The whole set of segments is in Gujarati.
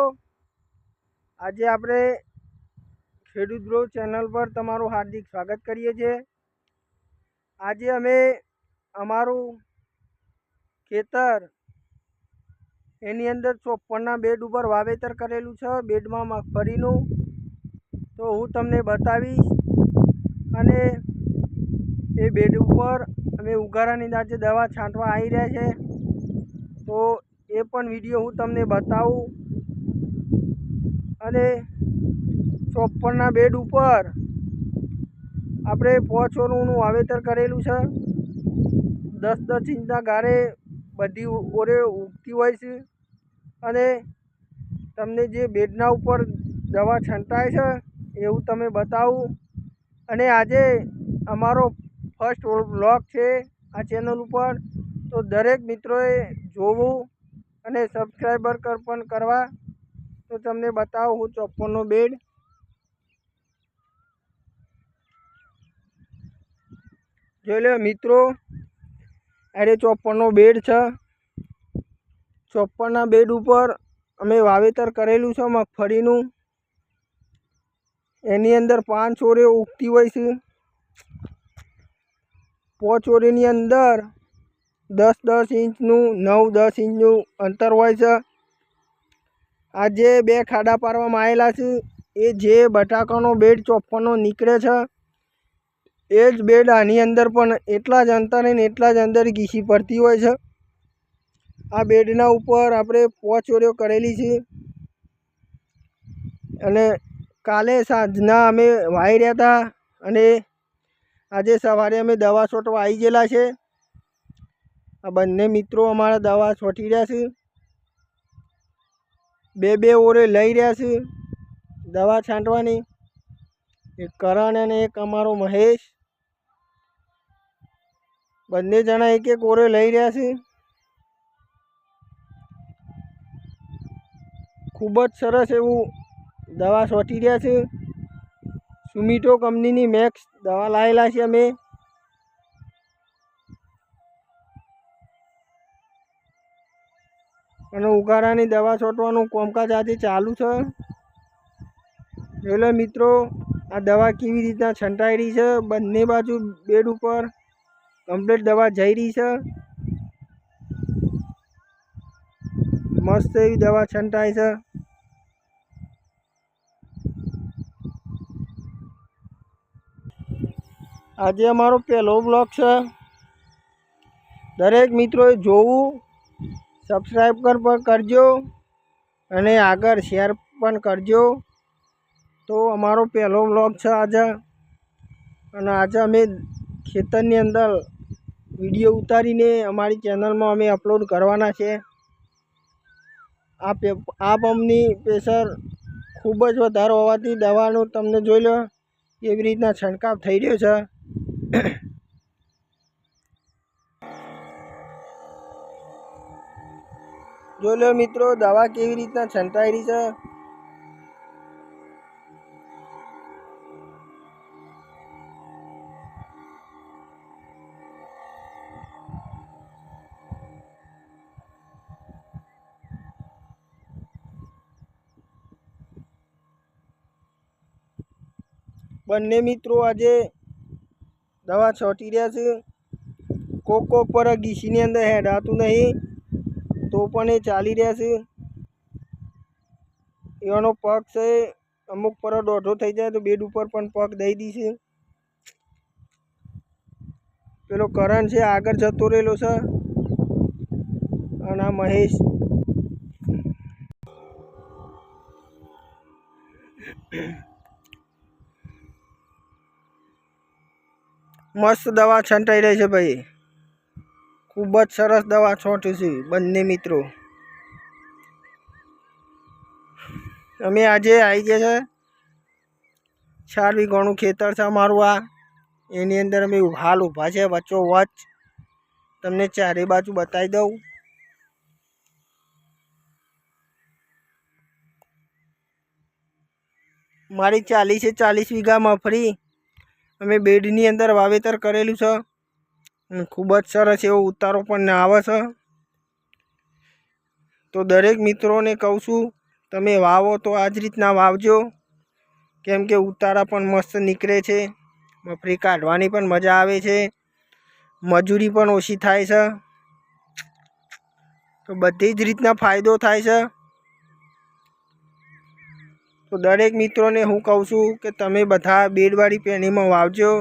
આજે આપણે ખેડૂત ગ્રો ચેનલ પર તમારું હાર્દિક સ્વાગત કરીએ છીએ. આજે અમે અમારું ખેતર એની અંદર ચોપ્પનના બેડ ઉપર વાવેતર કરેલું છે, બેડમાં મગફળીનું તો હું તમને બતાવીશ અને એ બેડ ઉપર અમે ઉઘાડાની દાંતે દવા છાંટવા આવી રહ્યા છે. તો એ પણ વીડિયો હું તમને બતાવું. અને ચોપ્પનના બેડ ઉપર આપણે પોચોનું વાવેતર કરેલું છે. દસ દસ ઇંચના ગારે બધી ઓરે ઉગતી હોય છે અને તમને જે બેડના ઉપર દવા છંટાય છે એવું તમે બતાવું. અને આજે અમારો ફર્સ્ટ બ્લોગ છે આ ચેનલ ઉપર. તો દરેક મિત્રોએ જોવું અને સબસ્ક્રાઈબર કર પણ કરવા. તો તમને બતાવું હું ચોપ્પનનો બેડ. જોઈ લો મિત્રો, અરે ચોપ્પનનો બેડ છે. ચોપ્પનના બેડ ઉપર અમે વાવેતર કરેલું છે મગફળીનું. એની અંદર પાંચ છોરે ઉગતી હોય છે. પાંચ છોરીની અંદર દસ દસ ઇંચનું, નવ દસ ઇંચનું અંતર હોય છે. આ જે બે ખાડા પાડવામાં આવેલા છે. એ જે બટાકાનો બેડ ચોપ્પનનો નીકળે છે, એ જ બેડ આની અંદર પણ એટલા જ અંતરે ને એટલા જ અંદર ઘીસી પડતી હોય છે. આ બેડના ઉપર આપણે પોચોરીઓ કરેલી છે. અને કાલે સાંજના અમે વાઈ રહ્યા હતા અને આજે સવારે અમે દવા છોટવા આવી ગયેલા છે. આ બંને મિત્રો અમારા દવા છોટી રહ્યા છે. બે બે ઓરે લઈ રહ્યા છે. દવા છાંટવાની. એક કરણ અને એક અમારો મહેશ. બંને જણા એક એક ઓરે લઈ રહ્યા છે. ખૂબ જ સરસ એવું દવા છોટી રહ્યા છે. સુમિટો કંપનીની મેક્સ દવા લાવેલા છે અમે. અને ઉઘાડાની દવા છોટવાનું કોમકાજ આજે ચાલુ છે. એટલે મિત્રો, આ દવા કેવી રીતના છંટાઈ રહી છે, બંને બાજુ બેડ ઉપર કમ્પ્લીટ દવા જઈ રહી છે. મસ્ત એવી દવા છંટાય છે. આજે અમારો પહેલો બ્લોગ છે. દરેક મિત્રોએ જોવું સબસ્ક્રાઈબ કર પણ કરજો અને આગળ શેર પણ કરજો. તો અમારો પહેલો બ્લોગ છે આજે. અને આજે અમે ખેતરની અંદર વીડિયો ઉતારીને અમારી ચેનલમાં અમે અપલોડ કરવાના છે. આ આ પંપની પ્રેશર ખૂબ જ વધારે હોવાથી દવાનું તમને જોઈ લો, કેવી રીતના છંટકાવ થઈ રહ્યો છે. જોઈ લો મિત્રો, દવા કેવી રીતના છંટાઈ રહી છે? બંને મિત્રો આજે દવા છોટી રહ્યા છે. કોક કોક પર ડીસીની અંદર હેડાતું નહીં. તો પણ એ ચાલી રહ્યા છે. એનો પગ છે, અમુક પર દોઢો થઈ જાય તો બેડ ઉપર પણ પગ દઈ દીશે પેલો કરણ છે, આગળ જતો રહેલો છે. અને આ મહેશ. મસ્ત દવા છંટાઈ રહી છે ભાઈ. ખૂબ જ સરસ દવા છોંટી છે બંને મિત્રો. અમે આજે આવી ગયા છે ચાર વીઘાનું ખેતર છે અમારું આ. એની અંદર અમે હાલ ઊભા છે વચ્ચો વચ તમને ચારે બાજુ બતાવી દઉં. મારી ચાલીસે ચાલીસ વીઘા મફરી અમે બેડની અંદર વાવેતર કરેલું છે. અને ખૂબ જ સરસ એવો ઉતારો પણ આવે છે. તો દરેક મિત્રોને કહું છું, તમે વાવો તો આ જ રીતના વાવજો. કેમ કે ઉતારા પણ મસ્ત નીકળે છે. મફરી કાઢવાની પણ મજા આવે છે. મજૂરી પણ ઓછી થાય છે. તો બધી જ રીતના ફાયદો થાય છે. તો દરેક મિત્રોને હું કહું છું કે તમે બધા બેડવાળી પેનીમાં વાવજો.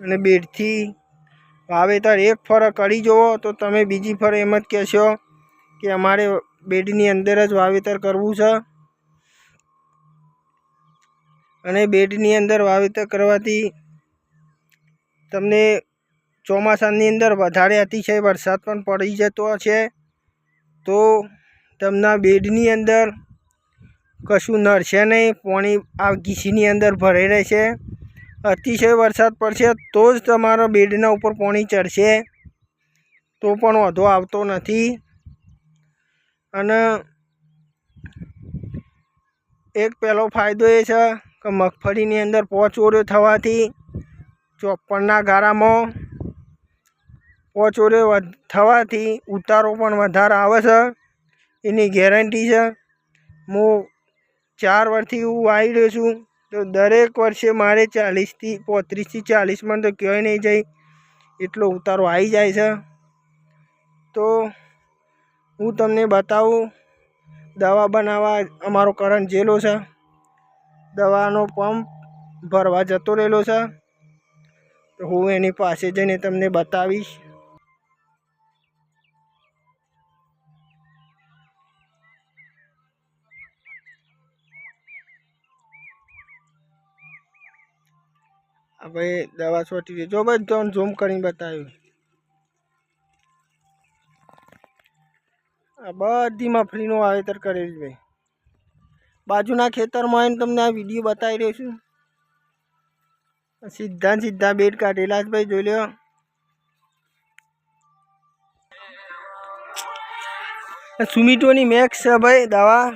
અને બેડથી વાવેતર એક ફર કરી જુઓ તો તમે બીજી ફર એમ જ કહેશો કે અમારે બેડની અંદર જ વાવેતર કરવું છે. અને બેડની અંદર વાવેતર કરવાથી તમને ચોમાસાની અંદર વધારે અતિશય વરસાદ પણ પડી જતો છે. તો તમના બેડની અંદર કશું નડશે નહીં, પાણી આ ઘીસીની અંદર ભરાઈ રહેશે. અતિશય વરસાદ પડશે, તો જ તમારા બેડના ઉપર પાણી ચડશે. તો પણ વાંધો આવતો નથી. અને એક પહેલો ફાયદો એ છે કે મગફળીની અંદર પોચોરો થવાથી ચોપ્પનના ગારામાં પોચ વધ- થવાથી ઉતારો પણ વધારે આવે છે. એની ગેરંટી છે. હું ચાર વર્ષથી હું આવી રહ્યો છું. તો દરેક વર્ષે મારે ચાલીસથી પોત્રીસથી ચાલીસમાં તો કહેવાય નહીં જાય એટલો ઉતારો આવી જાય છે. તો હું તમને બતાવું, દવા બનાવવા અમારો કરંટ જેલો છે. દવાનો પંપ ભરવા જતો રહેલો છે. તો હું એની પાસે જઈને તમને બતાવીશ. ભાઈ દવા છોટી દે. જો ભાઈ તમને ઝૂમ કરીને બતાવ્યું. આ બધી મફળીનું વાવેતર કરેલ ભાઈ. બાજુના ખેતરમાં આવીને તમને આ વીડિયો બતાવી રહ્યો છું. સીધા સીધા બેડ કાઢેલા છે ભાઈ, જોઈ લો સુમિટોની મેક્સ છે ભાઈ, દવા.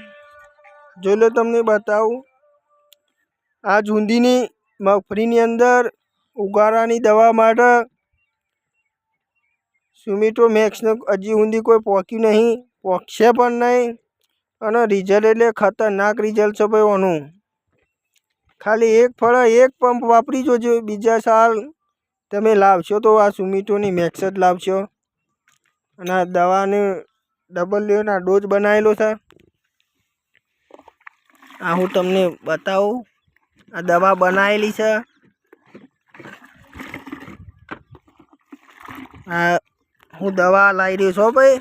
જોઈ લો તમને બતાવું. આ જુંદીની મગફળીની અંદર ઉગારાની દવા માટે સુમિટો મેક્સનો હજી સુધી કોઈ પોક્યું નહીં પહોંચશે પણ નહીં અને રિઝલ્ટ એટલે ખતરનાક રિઝલ્ટ છે ભાઈ ઓનું. ખાલી એક ફળ, એક પંપ વાપરી જોજો, બીજા સાલ તમે લાવશો તો આ સુમિટોની મેક્સ જ લાવશો. અને આ દવાને ડબલ લેવના ડોઝ બનાવેલો છે. આ હું તમને બતાવું. આ દવા બનાવેલી છે. આ હું દવા લાવી રહ્યો છું ભાઈ.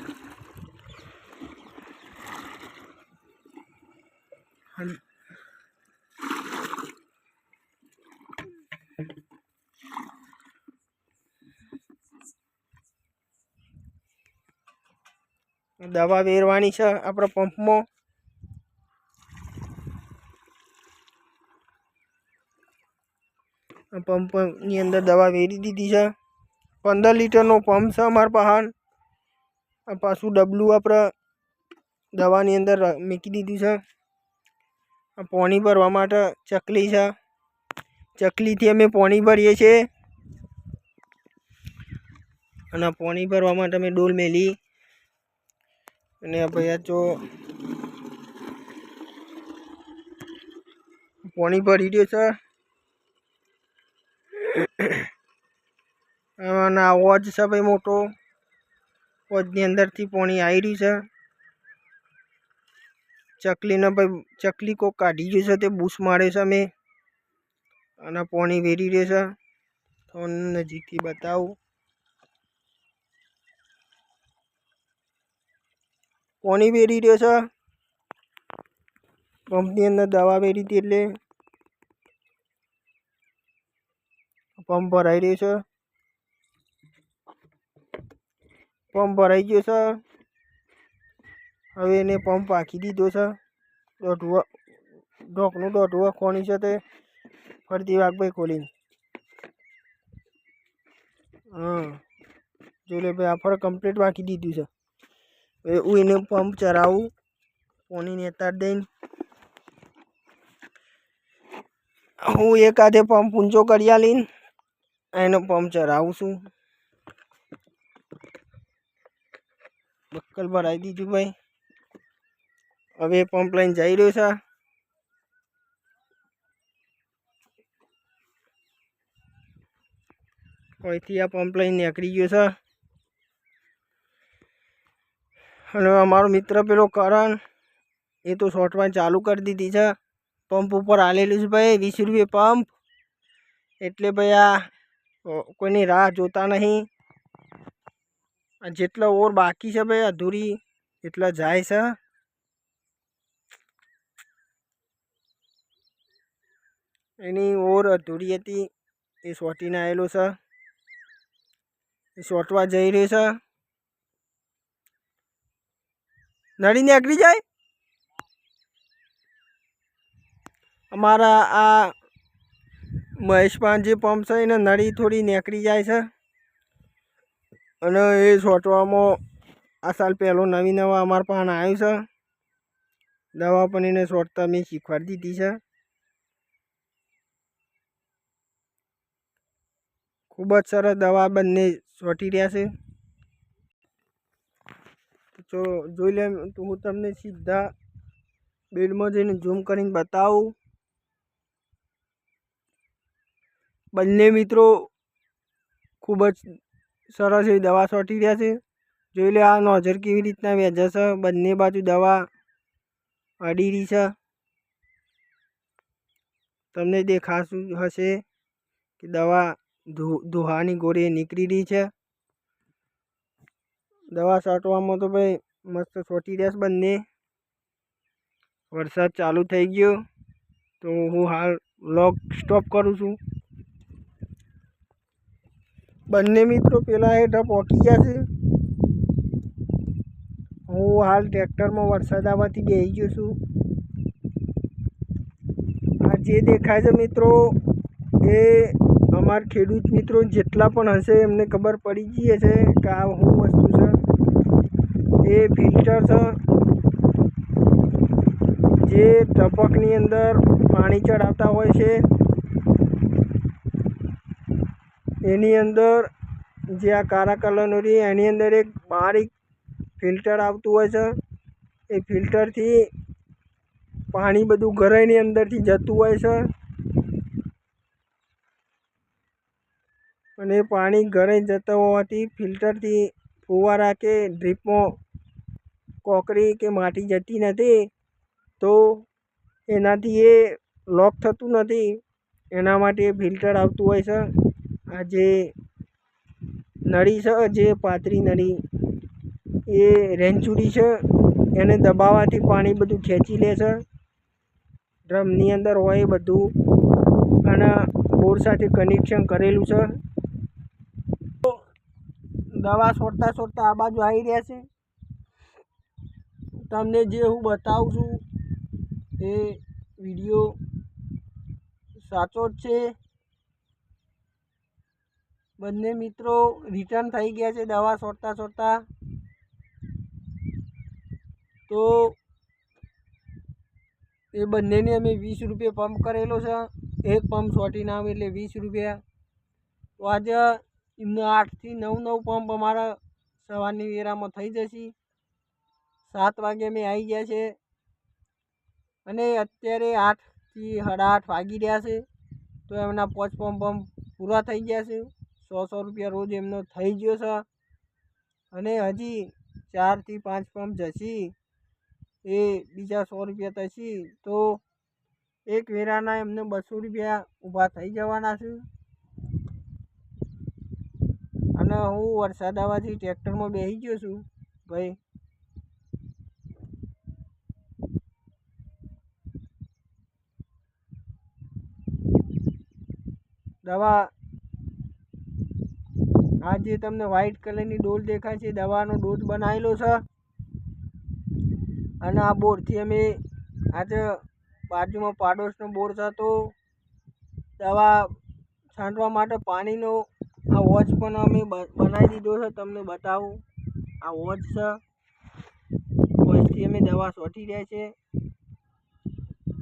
દવા વેરવાની છે આપણા પંપમાં આ પંપની અંદર દવા વેરી દીધી છે. પંદર લીટરનો પંપ છે અમારા પહાણ પાછું ડબલું આપણે દવાની અંદર મૂકી દીધું છે. પાણી ભરવા માટે ચકલી છે. ચકલીથી અમે પાણી ભરીએ છીએ. અને પાણી ભરવા માટે અમે ડોલ મેલી. અને ભાઈ જો પાણી ભરી રહ્યો છે. અને આ વોજ છે ભાઈ મોટો. વોજની અંદરથી પાણી આવી રહ્યું છે. ચકલીને ભાઈ ચકલી કોક કાઢી ગયું છે, તે બૂસ મારે છે અમે. અને પાણી વેરી રહ્યો છે. તમને નજીકથી બતાવું. પાણી વેરી રહ્યો છે. પંપની અંદર દવા વેરી હતી એટલે પંપ ભરાઈ રહ્યો છે. પંપ ભરાઈ ગયો છે. હવે એને પંપ આખી દીધો છે. દોઢવા ઢોકનું દોઢવા ખોણી છે તે. ફરતી વાઘભાઈ ખોલીને. હા જોઈ લે ભાઈ, આ ફર કમ્પ્લીટ વાંકી દીધું છે. હું એને પંપ ચરાવું. પાણીને તાર દઈને. હું એક આધે પંપ ઊંચો કરી આલીને. એનો પંપ ચરાવું છું. બક્કલ ભરાઈ દીધું ભાઈ. હવે પંપ લઈને જઈ રહ્યો છે. અહીંથી આ પંપ લઈને નીકળી ગયો છે. અને અમારો મિત્ર પેલો કરણ, એ તો શોર્ટમાં ચાલુ કરી દીધી છે. પંપ ઉપર આલેલું છે ભાઈ, વીસ રૂપિયા પંપ એટલે ભાઈ આ કોઈની રાહ જોતા નહીં. જેટલા ઓર બાકી છે ભાઈ, અધૂરી એટલા જાય છે. એની ઓર અધૂરી હતી, એ શોટીને આવેલો છે. એ શોટવા જઈ રહ્યો છે. નડી નીકળી જાય? અમારા આ મહેશપાન જે પંપ છે, એને નળી થોડી નીકળી જાય છે. અને એ છોટવામાં આ સાલ પહેલો નવી નવા અમારા પાસે આવ્યું છે. દવા પણ એને છોટતા મેં શીખવાડી દીધી છે. ખૂબ જ સરસ દવા બંને છોટી રહ્યા છે. જો, જોઈ લે, તો હું તમને સીધા બેડમાં જઈને ઝૂમ કરીને બતાવું. બંને મિત્રો ખૂબ જ સરસ એવી દવા છોટી રહ્યા છે. જોઈ લે આ નોઝર કેવી રીતના છે. બંને બાજુ દવા અડી રહી છે. તમને દેખાશું હશે કે દવા ધોહાની ગોળી નીકળી રહી છે. દવા છાંટવામાં તો ભાઈ મસ્ત છોટી રહ્યા બંને. વરસાદ ચાલુ થઈ ગયો. તો હું હાલ લોક સ્ટોપ કરું છું. બંને મિત્રો પેલા હેઠળ પહોંચી ગયા છે. હું હાલ ટ્રેક્ટરમાં વરસાદ આવવાથી બેસી ગયો છું. આ જે દેખાય છે મિત્રો, એ અમારા ખેડૂત મિત્રો જેટલા પણ હશે એમને ખબર પડી ગઈ હશે કે આ શું વસ્તુ છે. એ ફિલ્ટર છે. જે ટપકની અંદર પાણી ચડાવતા હોય છે. એની અંદર જે આ કાળા કલરનું રહી, એની અંદર એક બારીક ફિલ્ટર આવતું હોય છે. એ ફિલ્ટરથી પાણી બધું ઘરેની અંદરથી જતું હોય છે. અને પાણી ઘરે જતા હોવાથી ફિલ્ટરથી ફુવારા કે ડ્રીપમાં કોકરી કે માટી જતી નથી, તો એનાથી એ લોક થતું નથી. એના માટે ફિલ્ટર આવતું હોય છે. આ જે નળી છે, જે પાતળી નળી, એ રેંચુડી છે. એને દબાવવાથી પાણી બધું ખેંચી લે છે. ડ્રમની અંદર હોય બધું. અને બોર સાથે કનેક્શન કરેલું છે. દવા છોડતા છોડતા આ બાજુ આવી રહ્યા છે. તમને જે હું બતાવું છું, એ વીડિયો સાચો જ છે. બંને મિત્રો રિટર્ન થઈ ગયા છે દવા છોડતા છોડતા. તો એ બંનેને અમે વીસ રૂપિયા પંપ કરેલો છે. એક પંપ છોટીને આવે એટલે વીસ રૂપિયા. તો આજે એમને આઠથી નવ નવ પંપ અમારા સવારની વેરામાં થઈ જશે. સાત વાગે અમે આવી ગયા છે. અને અત્યારે આઠથી સાડા આઠ વાગી રહ્યા છે. તો એમના પાંચ પંપ પંપ પૂરા થઈ ગયા છે. સો સો રૂપિયા રોજ એમનો થઈ ગયો છે. અને હજી ચારથી પાંચ પંપ જશી. એ બીજા સો રૂપિયા થશી તો એક વેરાના એમને બસો રૂપિયા ઊભા થઈ જવાના છે. અને હું વરસાદ આવવાથી ટ્રેક્ટરમાં બેસી ગયો છું ભાઈ. દવા આ જે તમને વ્હાઈટ કલરની ડોલ દેખાય છે, દવાનો ડોઝ બનાવેલો છે. અને આ બોરથી અમે આજે બાજુમાં પાડોશનો બોર છે, તો દવા છાંટવા માટે પાણીનો આ વોચ પણ અમે બનાવી દીધો છે, તમને બતાવું. આ વોચ છે. વોચથી અમે દવા સોટી રહ્યા છે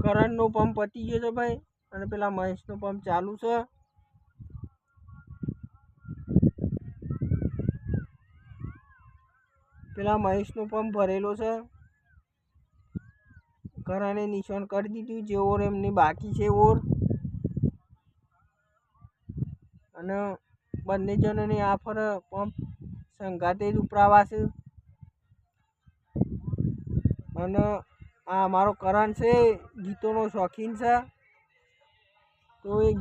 કરંટનો પંપ પતી ગયો છે ભાઈ, અને પેલા મહેશનો પંપ ચાલુ છે. પેલા મહેશનો પંપ ભરેલો છે. ઘરાને નિશાન કરી દીધું, જે ઓર એમની બાકી છે ઓર. અને બંને જણોની આ ફર પંપ સંઘાતે જ ઉપરાવાશે. અને આ અમારો કરણ છે, ગીતોનો શોખીન છે. તો એ